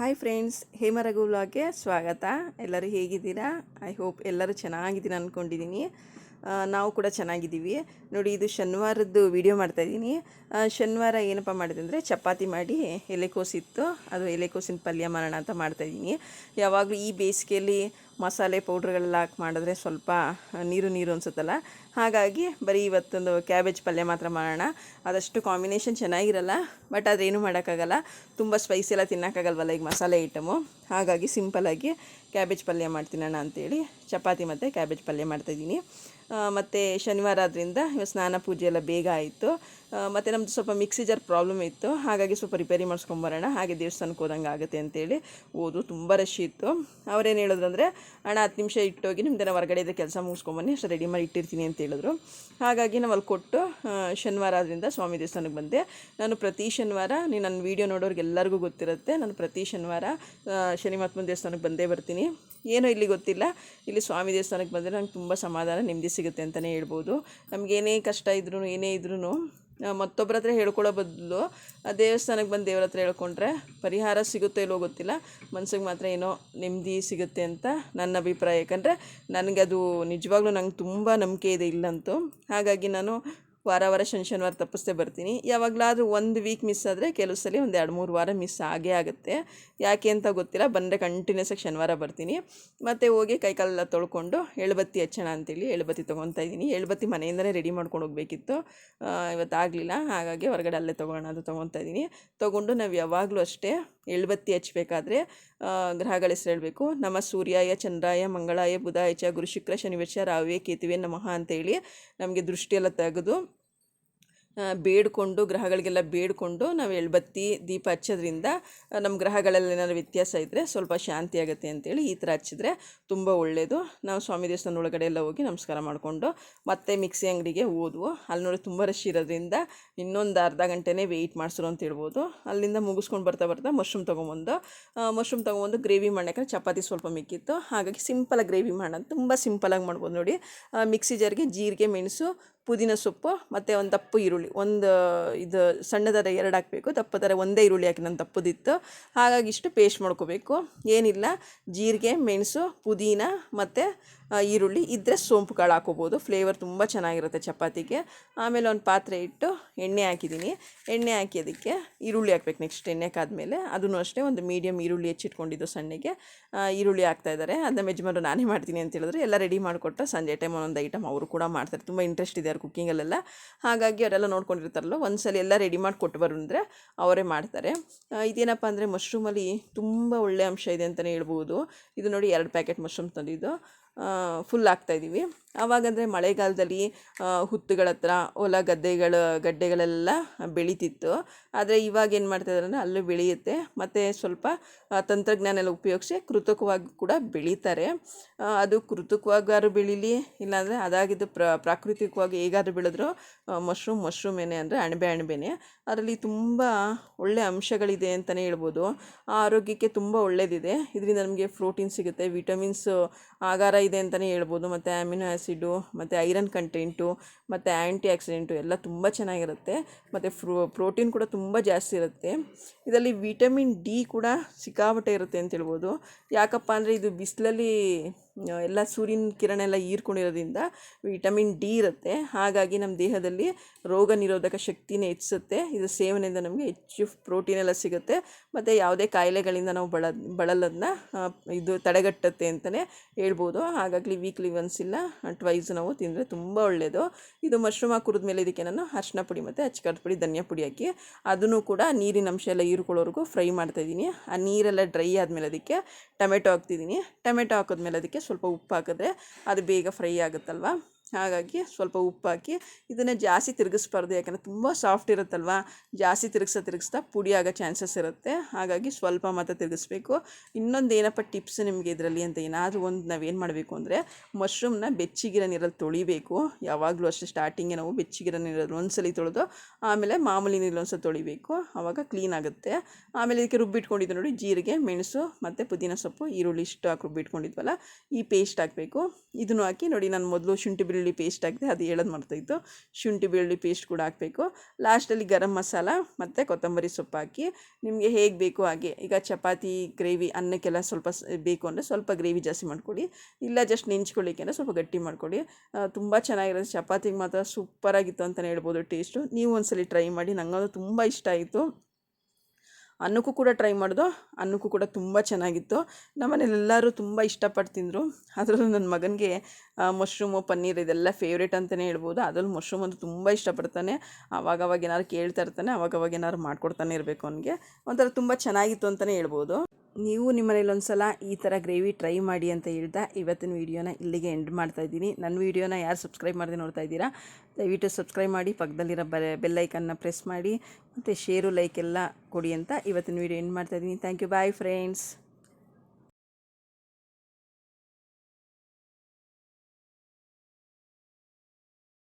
Hi friends ಹೇಮರಘು ವ್ಲಾಗ್ಗೆ ಸ್ವಾಗತ. ಎಲ್ಲರೂ ಹೇಗಿದ್ದೀರಾ? ಐ ಹೋಪ್ ಎಲ್ಲರೂ ಚೆನ್ನಾಗಿದ್ದೀರಾ ಅಂದ್ಕೊಂಡಿದ್ದೀನಿ ನಾವು ಕೂಡ ಚೆನ್ನಾಗಿದ್ದೀವಿ. ನೋಡಿ, ಇದು ಶನಿವಾರದ್ದು ವಿಡಿಯೋ ಮಾಡ್ತಾಯಿದ್ದೀನಿ ಶನಿವಾರ ಏನಪ್ಪ ಮಾಡಿದೆ ಅಂದರೆ ಚಪಾತಿ ಮಾಡಿ ಎಲೆಕೋಸಿತ್ತು ಅದು ಎಲೆಕೋಸಿನ ಪಲ್ಯ ಮಾಡೋಣ ಅಂತ ಮಾಡ್ತಾಯಿದ್ದೀನಿ ಯಾವಾಗಲೂ ಈ ಬೇಸಿಗೆಯಲ್ಲಿ ಮಸಾಲೆ ಪೌಡ್ರ್ಗಳೆಲ್ಲ ಹಾಕಿ ಮಾಡಿದ್ರೆ ಸ್ವಲ್ಪ ನೀರು ನೀರು ಅನ್ಸುತ್ತಲ್ಲ. ಹಾಗಾಗಿ ಬರೀ ಇವತ್ತೊಂದು ಕ್ಯಾಬೇಜ್ ಪಲ್ಯ ಮಾತ್ರ ಮಾಡೋಣ. ಅದಷ್ಟು ಕಾಂಬಿನೇಷನ್ ಚೆನ್ನಾಗಿರಲ್ಲ ಬಟ್ ಅದೇನು ಮಾಡೋಕ್ಕಾಗಲ್ಲ. ತುಂಬ ಸ್ಪೈಸಿ ಎಲ್ಲ ತಿನ್ನೋಕ್ಕಾಗಲ್ವಲ್ಲ ಈಗ ಮಸಾಲೆ ಐಟಮು ಹಾಗಾಗಿ ಸಿಂಪಲಾಗಿ ಕ್ಯಾಬೇಜ್ ಪಲ್ಯ ಮಾಡ್ತೀನಣ್ಣ ಅಂತೇಳಿ, ಚಪಾತಿ ಮತ್ತು ಕ್ಯಾಬೇಜ್ ಪಲ್ಯ ಮಾಡ್ತಾಯಿದ್ದೀನಿ ಮತ್ತು ಶನಿವಾರ ಆದ್ದರಿಂದ ಸ್ನಾನ ಪೂಜೆ ಎಲ್ಲ ಬೇಗ ಆಯಿತು. ಮತ್ತು ನಮ್ಮದು ಸ್ವಲ್ಪ ಮಿಕ್ಸಿ ಜರ್ ಪ್ರಾಬ್ಲಮ್ ಇತ್ತು. ಹಾಗಾಗಿ ಸ್ವಲ್ಪ ರಿಪೇರಿ ಮಾಡಿಸ್ಕೊಂಬರೋಣ ಹಾಗೆ ದೇವಸ್ಥಾನಕ್ಕೆ ಹೋದಂಗೆ ಆಗುತ್ತೆ ಅಂತೇಳಿ ಓದು ತುಂಬ ರಶ್ ಇತ್ತು. ಅವ್ರೇನು ಹೇಳಿದ್ರು ಅಂದರೆ, ಅಣ್ಣ, ಹತ್ತು ನಿಮಿಷ ಇಟ್ಟೋಗಿ ನಿಮ್ದೇನೋ ಹೊರಗಡೆ ಇದೆ ಕೆಲಸ ಮುಗಿಸ್ಕೊಂಬನ್ನಿ, ಅಷ್ಟು ರೆಡಿ ಮಾಡಿ ಇಟ್ಟಿರ್ತೀನಿ ಅಂತ ಹೇಳಿದ್ರು. ಹಾಗಾಗಿ ನಾವು ಅಲ್ಲಿ ಕೊಟ್ಟು ಶನಿವಾರ ಆದ್ದರಿಂದ ಸ್ವಾಮಿ ದೇವಸ್ಥಾನಕ್ಕೆ ಬಂದೆ. ನಾನು ಪ್ರತಿ ಶನಿವಾರ, ನೀನು ನನ್ನ ವೀಡಿಯೋ ನೋಡೋರಿಗೆ ಎಲ್ಲರಿಗೂ ಗೊತ್ತಿರುತ್ತೆ. ನಾನು ಪ್ರತಿ ಶನಿವಾರ ಶನಿ ಮಹಾತ್ಮನ ದೇವಸ್ಥಾನಕ್ಕೆ ಬಂದೇ ಬರ್ತೀನಿ. ಏನೋ ಇಲ್ಲಿ ಗೊತ್ತಿಲ್ಲ. ಇಲ್ಲಿ ಸ್ವಾಮಿ ದೇವಸ್ಥಾನಕ್ಕೆ ಬಂದರೆ ನಂಗೆ ತುಂಬ ಸಮಾಧಾನ, ನೆಮ್ಮದಿ ಸಿಗುತ್ತೆ ಅಂತಲೇ ಹೇಳ್ಬೋದು. ನಮಗೇನೇ ಕಷ್ಟ ಇದ್ರೂ ಏನೇ ಇದ್ರೂ ಮತ್ತೊಬ್ಬರ ಹತ್ರ ಹೇಳ್ಕೊಳ್ಳೋ ಬದಲು, ಆ ದೇವಸ್ಥಾನಕ್ಕೆ ಬಂದು ದೇವ್ರ ಹತ್ರ ಹೇಳ್ಕೊಂಡ್ರೆ ಪರಿಹಾರ ಸಿಗುತ್ತೆ ಇಲ್ಲೋ ಗೊತ್ತಿಲ್ಲ. ಮನ್ಸಿಗೆ ಮಾತ್ರ ಏನೋ ನೆಮ್ಮದಿ ಸಿಗುತ್ತೆ ಅಂತ ನನ್ನ ಅಭಿಪ್ರಾಯ. ಯಾಕಂದರೆ ನನಗೆ ಅದು ನಿಜವಾಗ್ಲೂ ನಂಗೆ ತುಂಬ ನಂಬಿಕೆ ಇದೆ ಇಲ್ಲಂತೂ. ಹಾಗಾಗಿ ನಾನು ವಾರ ವಾರ ಶನಿ ಶನಿವಾರ ತಪ್ಪಿಸ್ತೇ ಬರ್ತೀನಿ. ಯಾವಾಗಲಾದರೂ ಒಂದು ವೀಕ್ ಮಿಸ್ ಆದರೆ ಕೆಲವು ಸಲ ಒಂದು ಎರಡು ಮೂರು ವಾರ ಮಿಸ್ ಆಗೇ ಆಗುತ್ತೆ. ಯಾಕೆ ಅಂತ ಗೊತ್ತಿಲ್ಲ. ಬಂದರೆ ಕಂಟಿನ್ಯೂಸ್ ಆಗಿ ಶನಿವಾರ ಬರ್ತೀನಿ. ಮತ್ತು ಹೋಗಿ ಕೈಕಾಲೆಲ್ಲ ತೊಳ್ಕೊಂಡು ಎಳ್ಬತ್ತಿ ಹಚ್ಚೋಣ ಅಂತೇಳಿ ಎಳ್ಬತ್ತಿ ತೊಗೊತಾ ಇದ್ದೀನಿ. ಎಳ್ಬತ್ತಿ ಮನೆಯಿಂದಲೇ ರೆಡಿ ಮಾಡ್ಕೊಂಡು ಹೋಗಬೇಕಿತ್ತು. ಇವತ್ತು ಆಗಲಿಲ್ಲ ಹಾಗಾಗಿ ಹೊರಗಡೆ ಅಲ್ಲೇ ತೊಗೊಳ್ಳೋಣ ಅದು ತೊಗೊತಾ ಇದ್ದೀನಿ. ತೊಗೊಂಡು ನಾವು ಯಾವಾಗಲೂ ಅಷ್ಟೇ ಎಳ್ಬತ್ತಿ ಹಚ್ಚಬೇಕಾದ್ರೆ ಗ್ರಹಗಳ ಹೆಸರು ಹೇಳಬೇಕು. ನಮ್ಮ ಸೂರ್ಯಾಯ, ಚಂದ್ರಾಯ, ಮಂಗಳಾಯ, ಬುಧಾಯ ಚ ಗುರು ಶುಕ್ರ ರಾವೇ ಕೇತುವೆ ನಮಃ ಅಂತೇಳಿ ನಮಗೆ ದೃಷ್ಟಿಯೆಲ್ಲ ತೆಗೆದು ಬೇಡಿಕೊಂಡು, ಗ್ರಹಗಳಿಗೆಲ್ಲ ಬೇಡಿಕೊಂಡು ನಾವು ಎಳ್ಬತ್ತಿ ದೀಪ ಹಚ್ಚೋದ್ರಿಂದ ನಮ್ಮ ಗ್ರಹಗಳಲ್ಲಿ ಏನಾದ್ರು ವ್ಯತ್ಯಾಸ ಇದ್ದರೆ ಸ್ವಲ್ಪ ಶಾಂತಿ ಆಗುತ್ತೆ ಅಂತೇಳಿ ಈ ಥರ ಹಚ್ಚಿದ್ರೆ ತುಂಬ ಒಳ್ಳೆಯದು ನಾವು ಸ್ವಾಮಿ ದೇವಸ್ಥಾನ ಒಳಗಡೆ ಎಲ್ಲ ಹೋಗಿ ನಮಸ್ಕಾರ ಮಾಡಿಕೊಂಡು ಮತ್ತೆ ಮಿಕ್ಸಿ ಅಂಗಡಿಗೆ ಹೋದ್ವು. ಅಲ್ಲಿ ನೋಡಿ ತುಂಬ ರಶ್ ಇರೋದ್ರಿಂದ ಇನ್ನೊಂದು ಅರ್ಧ ಗಂಟೆನೇ ವೆಯ್ಟ್ ಮಾಡಿಸ್ರು ಅಂತ ಹೇಳ್ಬೋದು. ಅಲ್ಲಿಂದ ಮುಗಿಸ್ಕೊಂಡು ಬರ್ತಾ ಬರ್ತಾ ಮಶ್ರೂಮ್ ತೊಗೊಂಬಂದು ಮಶ್ರೂಮ್ ತೊಗೊಂಬಂದು ಗ್ರೇವಿ ಮಾಡೋಕ್ಕೆ ಚಪಾತಿ ಸ್ವಲ್ಪ ಮಿಕ್ಕಿತ್ತು. ಹಾಗಾಗಿ ಸಿಂಪಲಾಗಿ ಗ್ರೇವಿ ಮಾಡೋಣ. ತುಂಬ ಸಿಂಪಲಾಗಿ ಮಾಡ್ಬೋದು ನೋಡಿ. ಮಿಕ್ಸಿ ಜಾರ್ಗೆ ಜೀರಿಗೆ, ಮೆಣಸು ಪುದೀನ ಸೊಪ್ಪು ಮತ್ತು ಒಂದು ದಪ್ಪು ಈರುಳ್ಳಿ. ಒಂದು, ಇದು ಸಣ್ಣದಾದ ಎರಡು ಹಾಕಬೇಕು ದಪ್ಪದಾರ ಒಂದೇ ಈರುಳ್ಳಿ ಹಾಕಿ ನಾನು ದಪ್ಪದಿತ್ತು. ಹಾಗಾಗಿ ಇಷ್ಟು ಪೇಸ್ಟ್ ಮಾಡ್ಕೋಬೇಕು. ಏನಿಲ್ಲ, ಜೀರಿಗೆ, ಮೆಣಸು, ಪುದೀನ ಮತ್ತು ಈರುಳ್ಳಿ ಇದ್ದರೆ ಸೋಂಪುಗಳು ಹಾಕೋಬೋದು ಫ್ಲೇವರ್ ತುಂಬ ಚೆನ್ನಾಗಿರುತ್ತೆ ಚಪಾತಿಗೆ. ಆಮೇಲೆ ಒಂದು ಪಾತ್ರೆ ಇಟ್ಟು ಎಣ್ಣೆ ಹಾಕಿದ್ದೀನಿ. ಎಣ್ಣೆ ಹಾಕಿ ಅದಕ್ಕೆ ಈರುಳ್ಳಿ ಹಾಕ್ಬೇಕು ನೆಕ್ಸ್ಟ್ ಎಣ್ಣೆ ಹಾಕಾದ್ಮೇಲೆ ಅದನ್ನು ಅಷ್ಟೇ ಒಂದು ಮೀಡಿಯಮ್ ಈರುಳ್ಳಿ ಹೆಚ್ಚಿಟ್ಕೊಂಡಿದ್ದು ಸಣ್ಣಗೆ. ಈರುಳ್ಳಿ ಹಾಕ್ತಾ ಇದ್ದಾರೆ. ಅದನ್ನ ಯಜಮಾನರು ನಾನೇ ಮಾಡ್ತೀನಿ ಅಂತ ಹೇಳಿದ್ರೆ. ಎಲ್ಲ ರೆಡಿ ಮಾಡಿಕೊಟ್ರೆ. ಸಂಜೆ ಟೈಮ್ ಒಂದೊಂದು ಐಟಮ್ ಅವರು ಕೂಡ ಮಾಡ್ತಾರೆ. ತುಂಬ ಇಂಟ್ರೆಸ್ಟ್ ಇದೆ ಅವ್ರು ಕುಕ್ಕಿಂಗಲ್ಲೆಲ್ಲ ಹಾಗಾಗಿ ಅವರೆಲ್ಲ ನೋಡ್ಕೊಂಡಿರ್ತಾರಲ್ಲ ಒಂದ್ಸಲ ಎಲ್ಲ ರೆಡಿ ಮಾಡಿ ಕೊಟ್ಟು ಬಂದರೆ ಅವರೇ ಮಾಡ್ತಾರೆ. ಇದೇನಪ್ಪ ಅಂದರೆ ಮಶ್ರೂಮಲ್ಲಿ ತುಂಬ ಒಳ್ಳೆ ಅಂಶ ಇದೆ ಅಂತಲೇ ಹೇಳ್ಬೋದು. ಇದು ನೋಡಿ ಎರಡು ಪ್ಯಾಕೆಟ್ ಮಶ್ರೂಮ್ ತಂದಿದ್ದು. ಫುಲ್ ಹಾಕ್ತಾಯಿದ್ದೀವಿ ಆವಾಗಂದರೆ ಮಳೆಗಾಲದಲ್ಲಿ ಹುತ್ತುಗಳ ಹತ್ರ ಹೊಲ, ಗದ್ದೆಗಳ, ಗಡ್ಡೆಗಳೆಲ್ಲ ಬೆಳೀತಿತ್ತು. ಆದರೆ ಇವಾಗ ಏನು ಮಾಡ್ತಾಯಿದ್ದಾರೆ ಅಂದರೆ ಅಲ್ಲೂ ಬೆಳೆಯುತ್ತೆ. ಮತ್ತು ಸ್ವಲ್ಪ ತಂತ್ರಜ್ಞಾನ ಎಲ್ಲ ಉಪಯೋಗಿಸಿ ಕೃತಕವಾಗಿ ಕೂಡ ಬೆಳೀತಾರೆ. ಅದು ಕೃತಕವಾಗಾದ್ರು ಬೆಳೀಲಿ, ಇಲ್ಲಾಂದರೆ ಅದಾಗಿದ್ದು ಪ್ರ, ಪ್ರಾಕೃತಿಕವಾಗಿ ಹೇಗಾದ್ರೂ ಬೆಳೆದ್ರು ಮಶ್ರೂಮ್ ಮಶ್ರೂಮ್ ಏನೇ ಅಂದರೆ ಅಣಬೆ, ಅಣಬೆನೆ. ಅದರಲ್ಲಿ ತುಂಬ ಒಳ್ಳೆಯ ಅಂಶಗಳಿದೆ ಅಂತಲೇ ಹೇಳ್ಬೋದು. ಆರೋಗ್ಯಕ್ಕೆ ತುಂಬ ಒಳ್ಳೆಯದಿದೆ ಇದರಿಂದ ನಮಗೆ ಪ್ರೋಟೀನ್ ಸಿಗುತ್ತೆ ವಿಟಮಿನ್ಸ್ ಆಗಾರ ಇದೆ ಅಂತಲೇ ಹೇಳ್ಬೋದು. ಮತ್ತು ಅಮಿನೋ ಆ್ಯಸಿಡು ಮತ್ತು ಐರನ್ ಕಂಟೆಂಟು, ಮತ್ತು ಆ್ಯಂಟಿ ಆಕ್ಸಿಡೆಂಟು ಎಲ್ಲ ತುಂಬ ಚೆನ್ನಾಗಿರುತ್ತೆ. ಮತ್ತು ಪ್ರೋಟೀನ್ ಕೂಡ ತುಂಬ ಜಾಸ್ತಿ ಇರುತ್ತೆ. ಇದರಲ್ಲಿ ವಿಟಮಿನ್ ಡಿ ಕೂಡ ಸಿಕ್ಕಾಪಟ್ಟೆ ಇರುತ್ತೆ ಅಂತ ಹೇಳ್ಬೋದು. ಯಾಕಪ್ಪ ಅಂದರೆ ಇದು ಬಿಸಿಲಲ್ಲಿ ಎಲ್ಲ ಸೂರ್ಯನ ಕಿರಣ ಎಲ್ಲ ಹೀರ್ಕೊಂಡಿರೋದ್ರಿಂದ ವಿಟಮಿನ್ ಡಿ ಇರುತ್ತೆ. ಹಾಗಾಗಿ ನಮ್ಮ ದೇಹದಲ್ಲಿ ರೋಗ ನಿರೋಧಕ ಶಕ್ತಿನ ಹೆಚ್ಚಿಸುತ್ತೆ. ಇದು ಸೇವನೆಯಿಂದ ನಮಗೆ ಹೆಚ್ಚು ಪ್ರೋಟೀನ್ ಎಲ್ಲ ಸಿಗುತ್ತೆ. ಮತ್ತು ಯಾವುದೇ ಕಾಯಿಲೆಗಳಿಂದ ನಾವು ಬಳ ಬಳಲೋದನ್ನ ಇದು ತಡೆಗಟ್ಟುತ್ತೆ ಅಂತಲೇ ಹೇಳ್ಬೋದು. ಹಾಗಾಗಿ ವೀಕ್ಲಿ ಒನ್ಸ್ ಇಲ್ಲ ಟ್ವೈಸ್ ನಾವು ತಿಂದರೆ ತುಂಬ ಒಳ್ಳೆಯದು ಇದು ಮಶ್ರೂಮ್ ಹಾಕಿ ಮೇಲೆ ಇದಕ್ಕೆ ನಾನು ಅರ್ಶಿನ ಪುಡಿ ಮತ್ತು ಅಚ್ಕಾರದ ಪುಡಿ, ಧನಿಯಾ ಪುಡಿ ಹಾಕಿ. ಅದನ್ನು ಕೂಡ ನೀರಿನ ಅಂಶ ಎಲ್ಲ ಹೀರ್ಕೊಳ್ಳೋವರೆಗೂ ಫ್ರೈ ಮಾಡ್ತಾಯಿದ್ದೀನಿ ಆ ನೀರೆಲ್ಲ ಡ್ರೈ ಆದಮೇಲೆ ಅದಕ್ಕೆ ಟೊಮೆಟೊ ಹಾಕ್ತಿದ್ದೀನಿ. ಟೊಮೆಟೊ ಹಾಕಿದ್ಮೇಲೆ ಅದಕ್ಕೆ ಸ್ವಲ್ಪ ಉಪ್ಪು ಹಾಕಿದ್ರೆ ಅದು ಬೇಗ ಫ್ರೈ ಆಗುತ್ತಲ್ವ? ಹಾಗಾಗಿ ಸ್ವಲ್ಪ ಉಪ್ಪು ಹಾಕಿ ಇದನ್ನು ಜಾಸ್ತಿ ತಿರುಗಿಸ್ಬಾರ್ದು, ಯಾಕಂದರೆ ತುಂಬ ಸಾಫ್ಟ್ ಇರುತ್ತಲ್ವ? ಜಾಸ್ತಿ ತಿರುಗಿಸ್ತಾ ತಿರುಗಿಸ್ತಾ ಪುಡಿ ಆಗೋ ಚಾನ್ಸಸ್ ಇರುತ್ತೆ. ಹಾಗಾಗಿ ಸ್ವಲ್ಪ ಮಾತ್ರ ತಿರುಗಿಸ್ಬೇಕು. ಇನ್ನೊಂದು ಏನಪ್ಪ ಟಿಪ್ಸ್ ನಿಮಗೆ ಇದರಲ್ಲಿ ಅಂತ ಏನಾದರೂ ಒಂದು ನಾವೇನು ಮಾಡಬೇಕು ಅಂದರೆ ಮಶ್ರೂಮ್ನ ಬೆಚ್ಚಗಿರೋ ನೀರಲ್ಲಿ ತೊಳಿಬೇಕು. ಯಾವಾಗಲೂ ಅಷ್ಟೇ ಸ್ಟಾರ್ಟಿಂಗೆ ನಾವು ಬೆಚ್ಚಗಿರೋ ನೀರಲ್ಲಿ ಒಂದ್ಸಲಿ ತೊಳೆದು, ಆಮೇಲೆ ಮಾಮೂಲಿ ನೀರಲ್ಲಿ ಒಂದ್ಸಲ ತೊಳಿಬೇಕು. ಆವಾಗ ಕ್ಲೀನ್ ಆಗುತ್ತೆ. ಆಮೇಲೆ ಇದಕ್ಕೆ ರುಬ್ಬಿಟ್ಕೊಂಡಿದ್ದು ನೋಡಿ, ಜೀರಿಗೆ, ಮೆಣಸು ಮತ್ತು ಪುದೀನ ಸೊಪ್ಪು, ಈರುಳ್ಳಿ ಇಷ್ಟು ಹಾಕಿ ರುಬ್ಬಿಟ್ಕೊಂಡಿದ್ವಲ್ಲ ಈ ಪೇಸ್ಟ್ ಹಾಕಬೇಕು. ಇದನ್ನು ಹಾಕಿ ನೋಡಿ, ನಾನು ಮೊದಲು ಶುಂಠಿ ಬೆಳ್ಳುಳ್ಳಿ ಬೆಳ್ಳುಳ್ಳಿ ಪೇಸ್ಟ್ ಹಾಕಿದೆ ಅದು ಹೇಳೋದು ಮರ್ತೋಯ್ತು ಶುಂಠಿ ಬೆಳ್ಳುಳ್ಳಿ ಪೇಸ್ಟ್ ಕೂಡ ಹಾಕಬೇಕು. ಲಾಸ್ಟಲ್ಲಿ ಗರಂ ಮಸಾಲ ಮತ್ತು ಕೊತ್ತಂಬರಿ ಸೊಪ್ಪು ಹಾಕಿ, ನಿಮಗೆ ಹೇಗೆ ಬೇಕು ಹಾಗೆ. ಈಗ ಚಪಾತಿ ಗ್ರೇವಿ ಅನ್ನಕ್ಕೆಲ್ಲ ಸ್ವಲ್ಪ ಬೇಕು ಅಂದರೆ ಸ್ವಲ್ಪ ಗ್ರೇವಿ ಜಾಸ್ತಿ ಮಾಡ್ಕೊಳ್ಳಿ ಇಲ್ಲ ಜಸ್ಟ್ ನೆಂಚ್ಕೊಳ್ಳಿಕ್ಕೆ ಅಂದರೆ ಸ್ವಲ್ಪ ಗಟ್ಟಿ ಮಾಡ್ಕೊಳ್ಳಿ ತುಂಬ ಚೆನ್ನಾಗಿರೋದು ಚಪಾತಿಗೆ ಮಾತ್ರ ಸೂಪರಾಗಿತ್ತು ಅಂತಲೇ ಹೇಳ್ಬೋದು ಟೇಸ್ಟು ನೀವು ಒಂದ್ಸಲಿ ಟ್ರೈ ಮಾಡಿ ನನಗಂತೂ ತುಂಬ ಇಷ್ಟ ಆಯಿತು. ಅನ್ನಕ್ಕೂ ಕೂಡ ಟ್ರೈ ಮಾಡಿದೋ, ಅನ್ನಕ್ಕೂ ಕೂಡ ತುಂಬ ಚೆನ್ನಾಗಿತ್ತು. ನಮ್ಮನೇಲಿ ಎಲ್ಲರೂ ತುಂಬ ಇಷ್ಟಪಟ್ಟು ತಿಂದರು. ಅದರಲ್ಲೂ ನನ್ನ ಮಗನಿಗೆ ಮಶ್ರೂಮು ಪನ್ನೀರ್ ಇದೆಲ್ಲ ಫೇವ್ರೇಟ್ ಅಂತಲೇ ಹೇಳ್ಬೋದು. ಅದರಲ್ಲಿ ಮಶ್ರೂಮ್ ಅಂತೂ ತುಂಬ ಇಷ್ಟಪಡ್ತಾನೆ. ಅವಾಗವಾಗ ಏನಾದ್ರು ಕೇಳ್ತಾ ಇರ್ತಾನೆ, ಅವಾಗವಾಗ ಏನಾದ್ರು ಮಾಡ್ಕೊಡ್ತಾನೆ ಇರಬೇಕು ಅವನಿಗೆ. ಒಂಥರ ತುಂಬ ಚೆನ್ನಾಗಿತ್ತು ಅಂತಲೇ ಹೇಳ್ಬೋದು. ನೀವು ನಿಮ್ಮ ಮನೇಲಿ ಒಂದು ಸಲ ಈ ಥರ ಗ್ರೇವಿ ಟ್ರೈ ಮಾಡಿ ಅಂತ ಹೇಳ್ತಾ ಇವತ್ತಿನ ವೀಡಿಯೋನ ಇಲ್ಲಿಗೆ ಎಂಡ್ ಮಾಡ್ತಾ ಇದ್ದೀನಿ. ನನ್ನ ವೀಡಿಯೋನ ಯಾರು ಸಬ್ಸ್ಕ್ರೈಬ್ ಮಾಡದೆ ನೋಡ್ತಾ ಇದ್ದೀರಾ, ದಯವಿಟ್ಟು ಸಬ್ಸ್ಕ್ರೈಬ್ ಮಾಡಿ, ಪಕ್ಕದಲ್ಲಿರೋ ಬ ಬೆಲ್ಲೈಕನ್ನ ಪ್ರೆಸ್ ಮಾಡಿ, ಮತ್ತು ಶೇರು, ಲೈಕ್ ಎಲ್ಲ ಕೊಡಿ ಅಂತ ಇವತ್ತಿನ ವೀಡಿಯೋ ಎಂಡ್ ಮಾಡ್ತಾ ಇದ್ದೀನಿ. Thank you, bye friends.